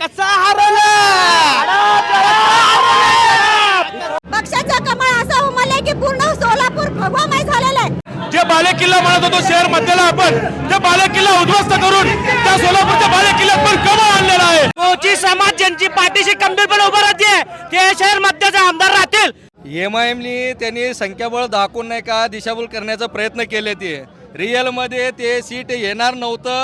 कसा हरवला? पक्षाचा कमळ असा उमललाय की पूर्ण सोलापूर भगवामय झालेलं आहे. जे बाले किल्ला म्हणत होतो शहर मध्यला आपण ते बाले किल्ला उद्ध्वस्त करून त्या सोलापूरच्या बाले किल्ल्यात पण कमळ आणलेला आहे. मोची समाज ज्यांची पाठीशी खंबीरपणे उभं राहते ते शहर मध्याचे आमदार राहतील. एम आय एमनी त्यांनी संख्याबळ दाखवून नाही का दिशाभूल करण्याचा प्रयत्न केले ते. रिअलमध्ये ते सीट येणार नव्हतं.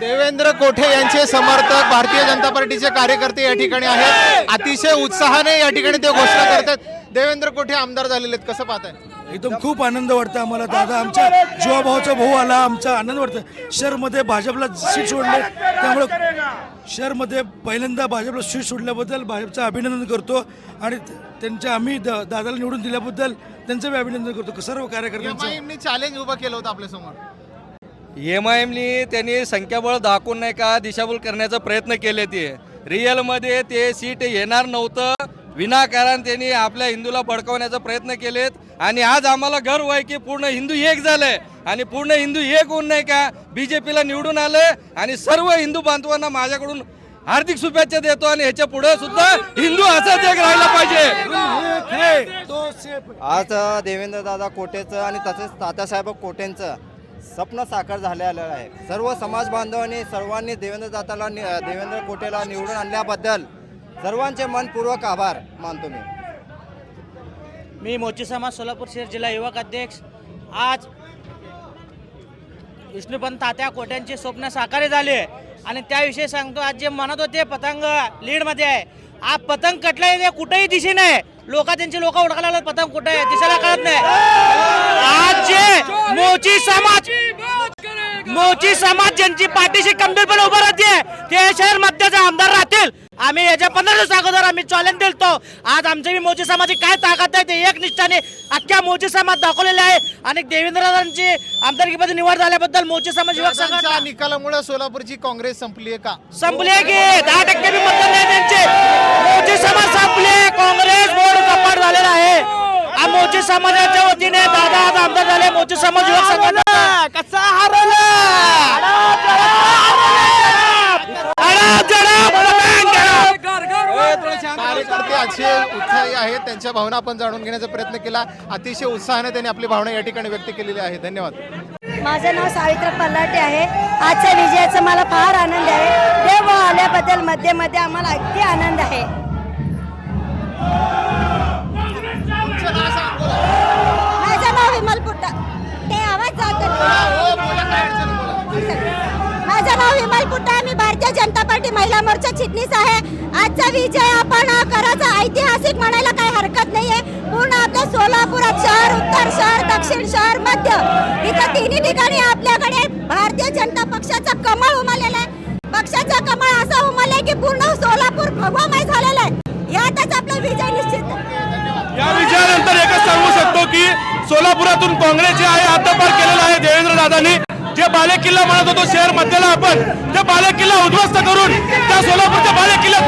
देवेंद्र कोठे यांचे समर्थक भारतीय जनता पार्टीचे कार्यकर्ते या ठिकाणी आहेत? अतिशय उत्साहाने या ठिकाणी ते घोषणा करतात. देवेंद्र कोठे आमदार झालेले आहेत? कसं पाहताय? एकदम खूप आनंद वाटतं आम्हाला दादा. आमच्या जीवाभावाचा भाऊ आला आमचा आनंद वाटतं. शहरमध्ये भाजपला सीट सोडले त्यामुळं शहरमध्ये पहिल्यांदा भाजपला सीट सोडल्याबद्दल भाजपचं अभिनंदन करतो. आणि त्यांच्या आम्ही द- दादाला निवडून दिल्याबद्दल त्यांचं मी अभिनंदन करतो. सर्व कार्यकर्त्यांचं. चॅलेंज उभं केलं होतं आपल्यासमोर एम आय एमनी त्यांनी संख्याबळ दाखवून नाही का दिशाभूल करण्याचा प्रयत्न केले ते. रिअलमध्ये ते सीट येणार नव्हतं. विनाकारण त्यांनी आपल्या हिंदूला भडकवण्याचा प्रयत्न केलेत. आणि आज आम्हाला गर्व आहे की पूर्ण हिंदू एक झालंय आणि पूर्ण हिंदू एक होऊन नाही का बीजेपीला निवडून आले. आणि सर्व हिंदू बांधवांना माझ्याकडून हार्दिक शुभेच्छा देतो. आणि ह्याच्या पुढे सुद्धा हिंदू असाच एक राहिला पाहिजे. आज देवेंद्र दादा कोटेचं आणि तसेच तात्यासाहेब कोटेंचं स्वप्न साकार झालेलं आहे. सर्व समाज बांधवांनी सर्वांनी देवेंद्र दादाला नि- देवेंद्र कोटेला निवडून आणल्याबद्दल सर्वांचे मनपूर्वक आभार मानतो मी. मी मोची समाज सोलापूर शहर जिल्हा युवक अध्यक्ष. आज विष्णुपंत तात्या कोट्यांचे स्वप्न साकारे झाले आणि त्याविषयी सांगतो आज जे म्हणत होते पतंग लीडमध्ये आहे. आज पतंग कटलंय ते कुठेही दिशी नाही लोक त्यांची लोक ओळखायला लागले पतंग कुठे आहे? दिसायला कळत नाही. आज जे मोची समाज मोची समाज ज्यांची पाठीशी खंबीरपणे उभं राहते ते शहर मध्याचे आमदार राहतील. आम्ही याच्या पंधरा दिवस अगोदर आम्ही चॅलेंज दिलतो. आज आमच्या बी मोची समाजाची काय ताकद आहे ते एक निष्ठाने अख्ख्या मोची समाज दाखवलेले आहे. आणि देवेंद्रदादांची आमदारकीमध्ये निवड झाल्याबद्दल मोची समाज युवक संघटना निकालामुळे सोलापूरची काँग्रेस संपली आहे का? संपले की. दहा टक्के बी मतदान नाही त्यांचे. मोची समाज संपले काँग्रेस बोर्ड कपाट झालेला आहे. मोची समाजाच्या वतीने दादा आज आमदार झाले. मोची समाज युवक संघटना कसा हरवला? आजचे उत्साही आहेत त्यांच्या भावना आपण जाणून घेण्याचा प्रयत्न केला. अतिशय उत्साहाने त्यांनी आपली भावना या ठिकाणी व्यक्त केलेली आहे. धन्यवाद. माझं नाव सावित्र पल्लाटे आहे. आजच्या विजयाचा मला फार आनंद आहे. देव आल्याबद्दलमध्ये मध्ये आम्हाला अगदी आनंद आहे. भारतीय जनता पार्टी महिला मोर्चा चिटणीस आहे. आजचा विजय आपण करायचा ऐतिहासिक म्हणायला काही हरकत नाहीये. पूर्ण आपल्या सोलापुरात शहर उत्तर शहर दक्षिण शहर मध्य. इथं तिन्ही ठिकाणी आपल्याकडे भारतीय जनता पक्षाचा कमळ उमललेला आहे. पक्षाचा कमळ असा उमललाय की पूर्ण सोलापूर भगवामय झालेला आहे. यातच आपला विजय निश्चित या विजयानंतर एकच सांगू शकतो की सोलापुरातून काँग्रेस जे आहे हद्दपार केलेला आहे देवेंद्र दादांनी जे बालेकिल्ला म्हणत होतो शहर मध्यला आपण ते बालेकिल्ला उद्ध्वस्त करून त्या सोलापूरच्या बालेकिल्ल्यात